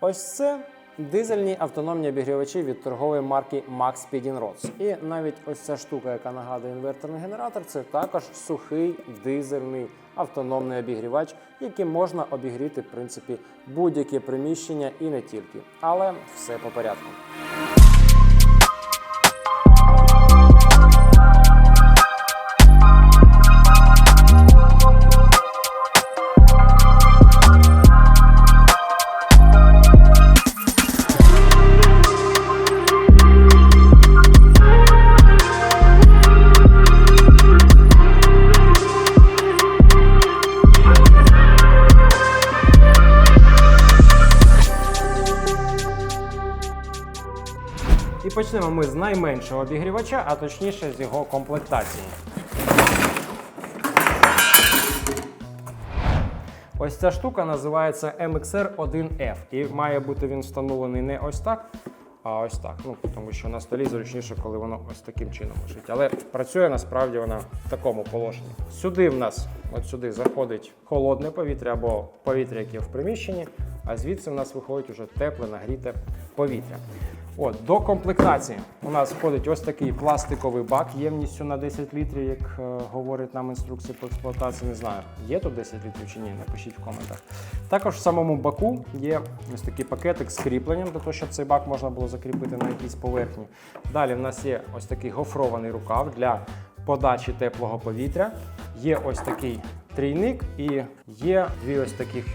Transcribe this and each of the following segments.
Ось це дизельні автономні обігрівачі від торгової марки Max Rods. І навіть ось ця штука, яка нагадує інверторний генератор, це також сухий дизельний автономний обігрівач, яким можна обігріти в принципі будь-яке приміщення і не тільки. Але все по порядку. Почнемо ми з найменшого обігрівача, а точніше з його комплектації. Ось ця штука називається MXR 1F. І має бути він встановлений не ось так, а ось так. Ну, тому що на столі зручніше, коли воно ось таким чином лежить. Але працює насправді вона в такому положенні. Сюди в нас, от сюди, заходить холодне повітря або повітря, яке в приміщенні, а звідси в нас виходить уже тепле, нагріте повітря. От, до комплектації у нас входить ось такий пластиковий бак ємністю на 10 літрів, як е, говорить нам інструкція по експлуатації. Не знаю, є тут 10 літрів чи ні, напишіть в коментах. Також в самому баку є ось такий пакетик з кріпленням, для того, щоб цей бак можна було закріпити на якійсь поверхні. Далі в нас є ось такий гофрований рукав для подачі теплого повітря. Є ось такий трійник і є дві ось таких, е,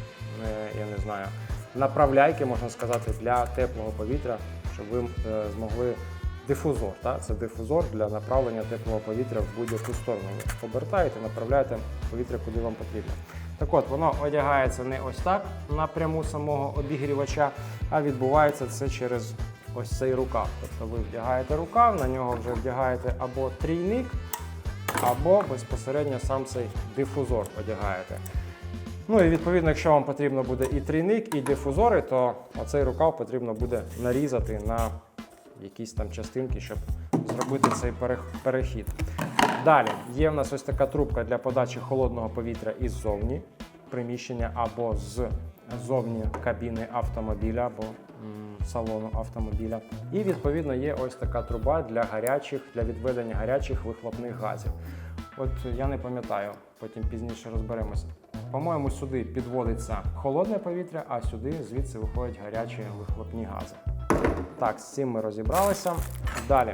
я не знаю, направляйки, можна сказати, для теплого повітря, щоб ви е, змогли дифузор. Та? Це дифузор для направлення теплого повітря в будь-яку сторону. Ви обертаєте, направляєте повітря, куди вам потрібно. Так от, воно одягається не ось так напряму самого обігрівача, а відбувається це через ось цей рукав. Тобто ви вдягаєте рукав, на нього вже вдягаєте або трійник, або безпосередньо сам цей дифузор одягаєте. Ну і відповідно, якщо вам потрібно буде і трійник, і дифузори, то оцей рукав потрібно буде нарізати на якісь там частинки, щоб зробити цей перехід. Далі є в нас ось така трубка для подачі холодного повітря іззовні приміщення або з зовні кабіни автомобіля або салону автомобіля. І відповідно є ось така труба для гарячих, для відведення гарячих вихлопних газів. От я не пам'ятаю, потім пізніше розберемося. По-моєму, сюди підводиться холодне повітря, а сюди звідси виходять гарячі вихлопні гази. Так, з цим ми розібралися. Далі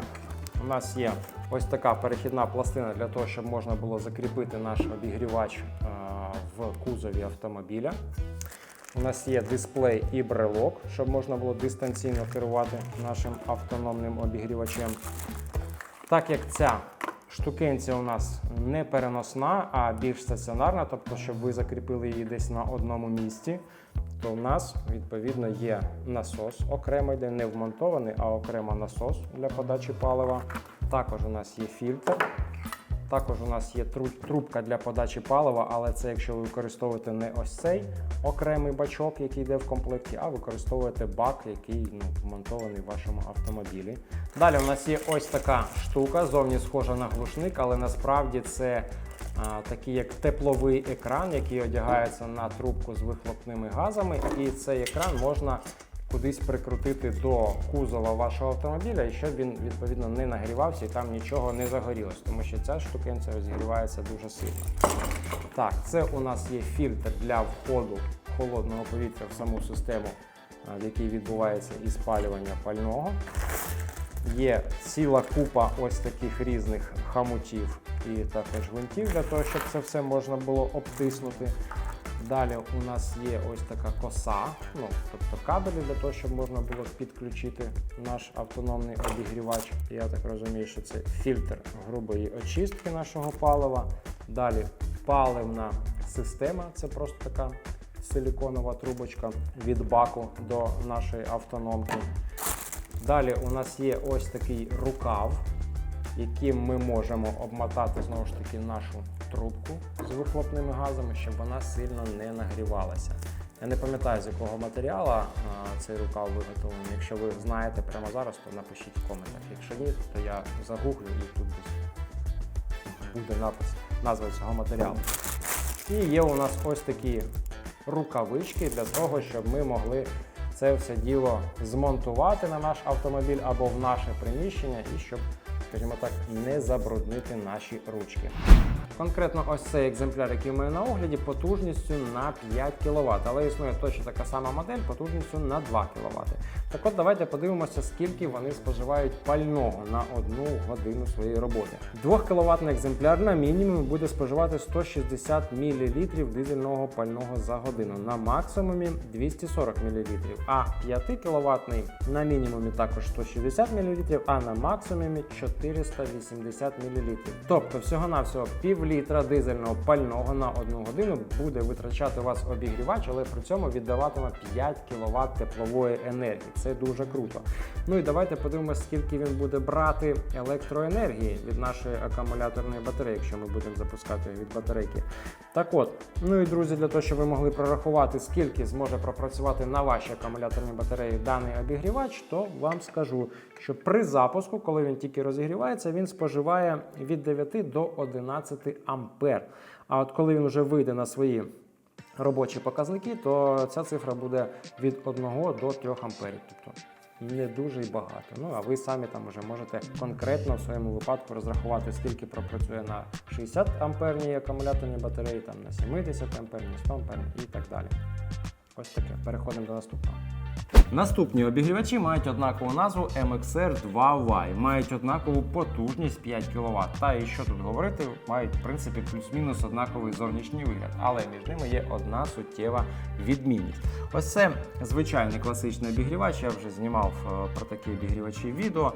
у нас є ось така перехідна пластина для того, щоб можна було закріпити наш обігрівач е, в кузові автомобіля. У нас є дисплей і брелок, щоб можна було дистанційно керувати нашим автономним обігрівачем. Так як ця штукенція у нас не переносна, а більш стаціонарна, тобто, щоб ви закріпили її десь на одному місці, то у нас відповідно є насос окремо йде, не вмонтований, а окремо насос для подачі палива. Також у нас є фільтр. Також у нас є трубка для подачі палива, але це якщо ви використовуєте не ось цей окремий бачок, який йде в комплекті, а використовуєте бак, який ну, вмонтований в вашому автомобілі. Далі у нас є ось така штука, зовні схожа на глушник, але насправді це а, такий як тепловий екран, який одягається на трубку з вихлопними газами, і цей екран можна кудись прикрутити до кузова вашого автомобіля, і щоб він відповідно не нагрівався і там нічого не загорілось, тому що ця штукенця розігрівається дуже сильно. Так, це у нас є фільтр для входу холодного повітря в саму систему, в якій відбувається і спалювання пального. Є ціла купа ось таких різних хамутів і також гвинтів для того, щоб це все можна було обтиснути. Далі у нас є ось така коса, ну тобто кабелі для того, щоб можна було підключити наш автономний обігрівач. Я так розумію, що це фільтр грубої очистки нашого палива. Далі паливна система, це просто така силіконова трубочка від баку до нашої автономки. Далі у нас є ось такий рукав, яким ми можемо обмотати знову ж таки нашу трубку з вихлопними газами, щоб вона сильно не нагрівалася. Я не пам'ятаю, з якого матеріалу цей рукав виготовлений. Якщо ви знаєте прямо зараз, то напишіть в коментах. Якщо ні, то я загуглю і тут буде напис назва цього матеріалу. І є у нас ось такі рукавички для того, щоб ми могли це все діло змонтувати на наш автомобіль або в наше приміщення, і щоб, скажімо так, не забруднити наші ручки. Конкретно ось цей екземпляр, який маю на огляді, потужністю на 5 кВт, але існує точно така сама модель потужністю на 2 кВт. Так от давайте подивимося, скільки вони споживають пального на одну годину своєї роботи. 2 кВт екземпляр на мінімумі буде споживати 160 мл дизельного пального за годину, на максимумі 240 мл, а 5 кВт на мінімумі також 160 мл, а на максимумі 480 мл. Тобто всього-навсього пів літра дизельного пального на одну годину буде витрачати у вас обігрівач, але при цьому віддаватиме 5 кВт теплової енергії. Це дуже круто. Ну і давайте подивимося, скільки він буде брати електроенергії від нашої акумуляторної батареї, якщо ми будемо запускати від батарейки. Так от, ну і друзі, для того, щоб ви могли прорахувати, скільки зможе пропрацювати на вашій акумуляторній батареї даний обігрівач, то вам скажу, що при запуску, коли він тільки розігрівається, він споживає від 9 до 11 ампер. А от коли він вже вийде на свої робочі показники, то ця цифра буде від 1 до 3 амперів. Тобто не дуже й багато. Ну а ви самі там вже можете конкретно в своєму випадку розрахувати, скільки пропрацює на 60 амперні акумуляторній батареї, там на 70 амперні, 100 амперні і так далі. Ось таке. Переходимо до наступного. Наступні обігрівачі мають однакову назву MXR 2Y, мають однакову потужність 5 кВт. Та і що тут говорити, мають в принципі плюс-мінус однаковий зовнішній вигляд, але між ними є одна суттєва відмінність. Ось це звичайний класичний обігрівач. Я вже знімав е, про такі обігрівачі відео.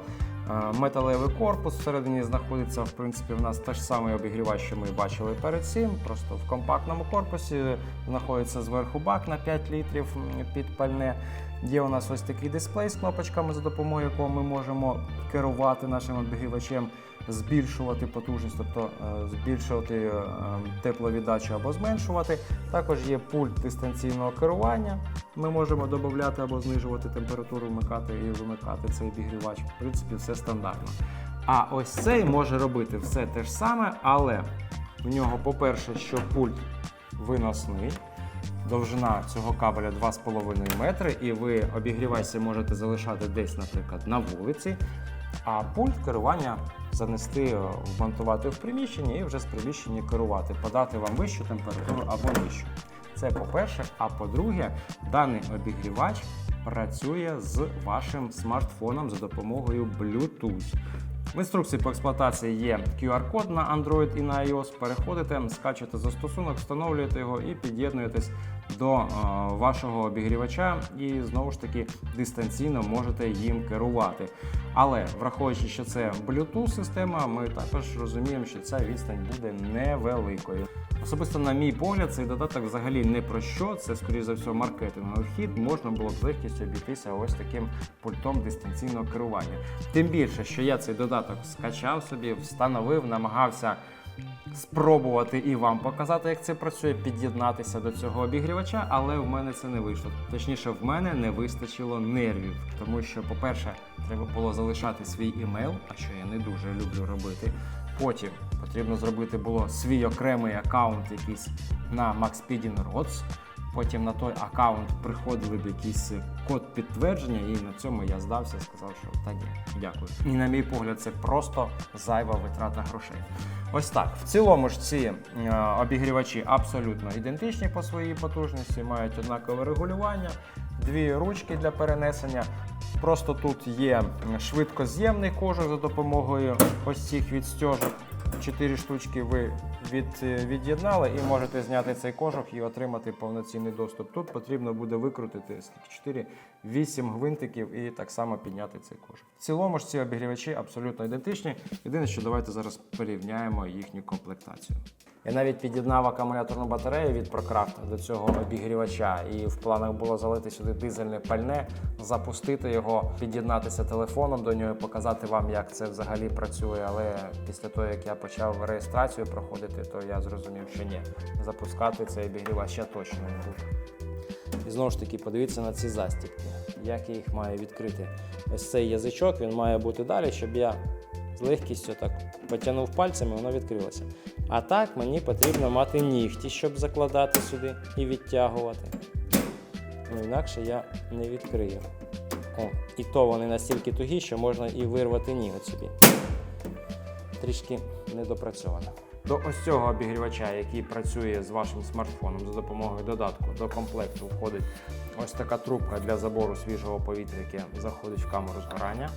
Е, Металевий корпус всередині знаходиться, в принципі, в нас теж самий обігрівач, що ми бачили перед цим. Просто в компактному корпусі знаходиться зверху бак на 5 літрів під пальне. Є у нас ось такий дисплей з кнопочками, за допомогою якого ми можемо керувати нашим обігрівачем, збільшувати потужність, тобто е, збільшувати е, тепловіддачу або зменшувати. Також є пульт дистанційного керування. Ми можемо додати або знижувати температуру, вмикати і вимикати цей обігрівач. В принципі, все стандартно. А ось цей може робити все те ж саме, але в нього, по-перше, що пульт виносний. Довжина цього кабеля 2,5 метри, і ви обігрівайся можете залишати десь, наприклад, на вулиці, а пульт керування занести, е, вмонтувати в приміщенні і вже з приміщення керувати, подати вам вищу температуру або нижчу. Це по-перше. А по-друге, даний обігрівач працює з вашим смартфоном за допомогою Bluetooth. В інструкції по експлуатації є QR-код на Android і на iOS. Переходите, скачуєте застосунок, встановлюєте його і під'єднуєтесь до е, вашого обігрівача і знову ж таки дистанційно можете їм керувати. Але враховуючи, що це Bluetooth система, ми також розуміємо, що ця відстань буде невеликою. Особисто, на мій погляд, цей додаток взагалі не про що. Це, скоріш за все, маркетинговий хід. Можна було б з легкістю обійтися ось таким пультом дистанційного керування. Тим більше, що я цей додаток скачав собі, встановив, намагався спробувати і вам показати, як це працює, під'єднатися до цього обігрівача, але в мене це не вийшло. Точніше, в мене не вистачило нервів, тому що, по-перше, треба було залишати свій імейл, а що я не дуже люблю робити. Потім потрібно зробити було свій окремий аккаунт якийсь на MaxPeeding Rods. Потім на той аккаунт приходили б якийсь код підтвердження, і на цьому я здався, сказав, що та ні, дякую. І на мій погляд, це просто зайва витрата грошей. Ось так. В цілому ж ці е, обігрівачі абсолютно ідентичні по своїй потужності, мають однакове регулювання, дві ручки для перенесення. Просто тут є швидкоз'ємний кожух за допомогою ось цих відстежок. Чотири штучки ви від, від'єднали і можете зняти цей кожух і отримати повноцінний доступ. Тут потрібно буде викрутити скільки 4, 8 гвинтиків і так само підняти цей кожух. В цілому ж ці обігрівачі абсолютно ідентичні. Єдине, що давайте зараз порівняємо їхню комплектацію. Я навіть під'єднав акумуляторну батарею від Procraft до цього обігрівача, і в планах було залити сюди дизельне пальне, запустити його, під'єднатися телефоном до нього, показати вам, як це взагалі працює. Але після того, як я почав реєстрацію проходити, то я зрозумів, що ні, запускати цей обігрівач я точно не буду. І знову ж таки, подивіться на ці застібки, як я їх маю відкрити. Ось цей язичок він має бути далі, щоб я з легкістю так потягнув пальцями, воно відкрилося. А так мені потрібно мати нігті, щоб закладати сюди і відтягувати. Ну, інакше я не відкрию. О, і то вони настільки тугі, що можна і вирвати ніготь собі. Трішки недопрацьовано. До ось цього обігрівача, який працює з вашим смартфоном за допомогою додатку, до комплекту входить ось така трубка для забору свіжого повітря, яке заходить в камеру згорання.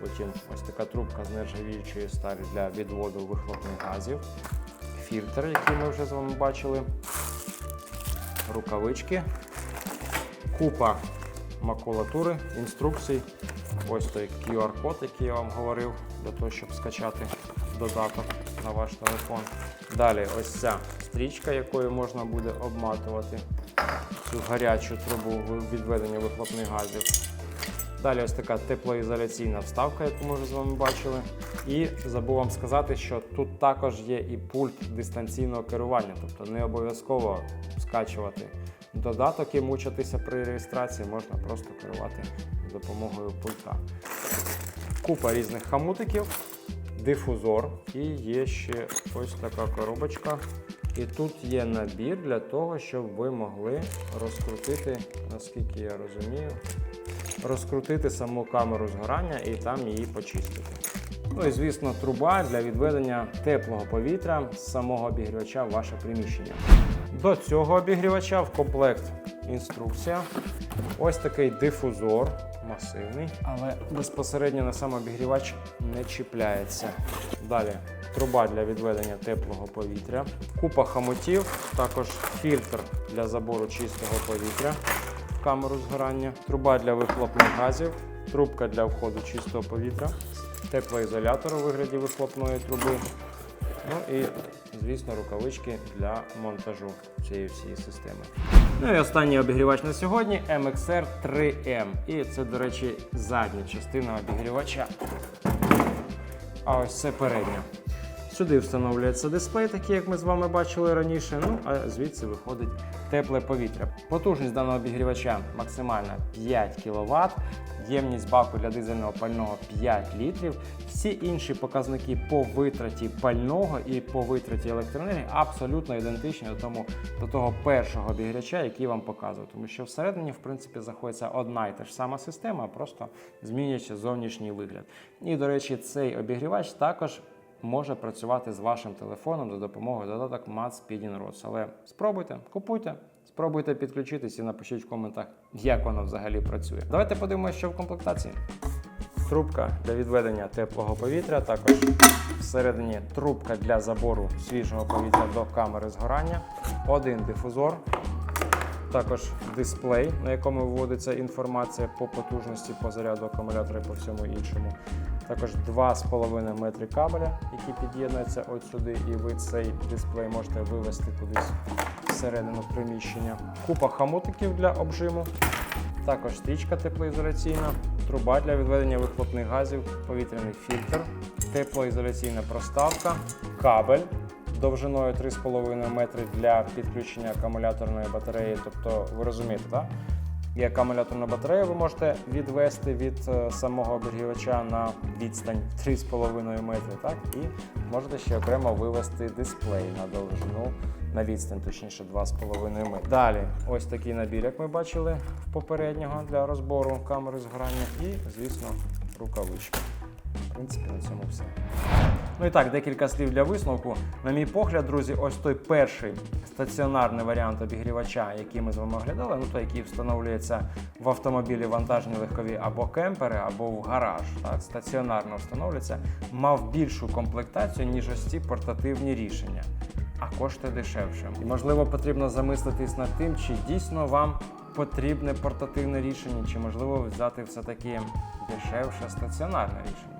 Потім ось така трубка з нержавіючої сталі для відводу вихлопних газів, фільтр, який ми вже з вами бачили, рукавички, купа макулатури, інструкцій. Ось той QR-код, який я вам говорив, для того, щоб скачати додаток на ваш телефон. Далі ось ця стрічка, якою можна буде обматувати цю гарячу трубу відведення вихлопних газів. Далі ось така теплоізоляційна вставка, яку ми вже з вами бачили. І забув вам сказати, що тут також є і пульт дистанційного керування, тобто не обов'язково скачувати додаток і мучитися при реєстрації, можна просто керувати за допомогою пульта. Купа різних хамутиків, дифузор і є ще ось така коробочка. І тут є набір для того, щоб ви могли розкрутити, наскільки я розумію, розкрутити саму камеру згорання і там її почистити. Ну і звісно, труба для відведення теплого повітря з самого обігрівача в ваше приміщення. До цього обігрівача в комплект інструкція. Ось такий дифузор масивний, але безпосередньо на сам обігрівач не чіпляється. Далі труба для відведення теплого повітря, купа хамотів, також фільтр для забору чистого повітря в камеру згорання, труба для вихлопних газів, трубка для входу чистого повітря, теплоізолятор у вигляді вихлопної труби. Ну і, звісно, рукавички для монтажу цієї всієї системи. Ну і останній обігрівач на сьогодні MXR 3M. І це, до речі, задня частина обігрівача. А ось це передня. Сюди встановлюється дисплей, такий, як ми з вами бачили раніше. Ну, а звідси виходить тепле повітря. Потужність даного обігрівача максимальна 5 кВт, ємність баку для дизельного пального 5 літрів. Всі інші показники по витраті пального і по витраті електроенергії абсолютно ідентичні до, тому, до того першого обігрівача, який вам показував. Тому що всередині, в принципі, знаходиться одна і та ж сама система, просто змінюється зовнішній вигляд. І, до речі, цей обігрівач також може працювати з вашим телефоном за допомогою додаток Rods. Але спробуйте, купуйте, спробуйте підключитись і напишіть в коментах, як воно взагалі працює. Давайте подивимося, що в комплектації. Трубка для відведення теплого повітря, також всередині трубка для забору свіжого повітря до камери згорання, один дифузор, також дисплей, на якому виводиться інформація по потужності, по заряду акумулятора і по всьому іншому. Також 2,5 метри кабеля, які під'єднуються от сюди, і ви цей дисплей можете вивести кудись всередину приміщення. Купа хамутиків для обжиму, також стрічка теплоізоляційна, труба для відведення вихлопних газів, повітряний фільтр, теплоізоляційна проставка, кабель довжиною 3,5 метри для підключення акумуляторної батареї. Тобто, ви розумієте, так? І акумуляторна батарея ви можете відвести від е, самого обігрівача на відстань 3,5 метри, так? І можете ще окремо вивести дисплей на довжину на відстань, точніше 2,5 метри. Далі, ось такий набір, як ми бачили в попереднього для розбору камери згорання, і, звісно, рукавички. В принципі, на цьому все. Ну і так, декілька слів для висновку. На мій погляд, друзі, ось той перший стаціонарний варіант обігрівача, який ми з вами оглядали, ну той, який встановлюється в автомобілі вантажні легкові або кемпери, або в гараж. Так, стаціонарно встановлюється, мав більшу комплектацію, ніж ось ці портативні рішення. А коштує дешевше. І можливо потрібно замислитись над тим, чи дійсно вам потрібне портативне рішення, чи можливо взяти все-таки дешевше стаціонарне рішення.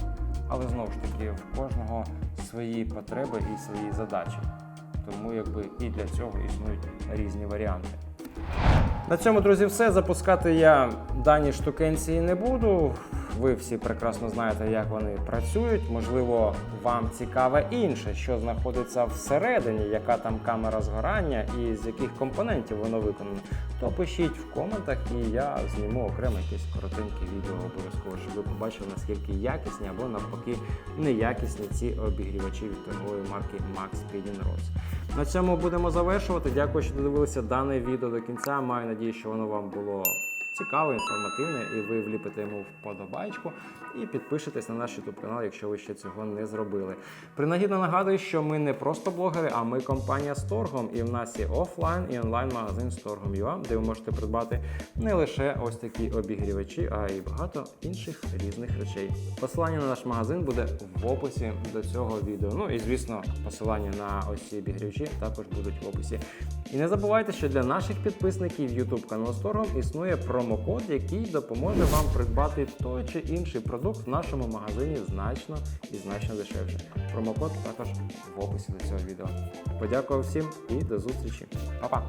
Але знову ж таки, в кожного свої потреби і свої задачі. Тому якби і для цього існують різні варіанти. На цьому, друзі, все. Запускати я дані штукенції не буду. ви всі прекрасно знаєте, як вони працюють. Можливо, вам цікаве інше, що знаходиться всередині, яка там камера згорання і з яких компонентів воно виконано. То пишіть в коментах, і я зніму окремо якесь коротеньке відео обов'язково, ви побачили, наскільки якісні або навпаки неякісні ці обігрівачі від торгової марки Max Rods. На цьому будемо завершувати. Дякую, що додивилися дане відео до кінця. Маю надію, що воно вам було цікаве, інформативне, і ви вліпите йому вподобайку і підпишетесь на наш YouTube канал, якщо ви ще цього не зробили. Принагідно нагадую, що ми не просто блогери, а ми компанія з торгом. І в нас є офлайн і онлайн магазин з торгом.ua, де ви можете придбати не лише ось такі обігрівачі, а й багато інших різних речей. Посилання на наш магазин буде в описі до цього відео. Ну і звісно, посилання на ось ці обігрівачі також будуть в описі. І не забувайте, що для наших підписників YouTube каналу з існує промокод, який допоможе вам придбати той чи інший продукт в нашому магазині значно і значно дешевше. Промокод також в описі до цього відео. Подякую всім і до зустрічі. Па-па!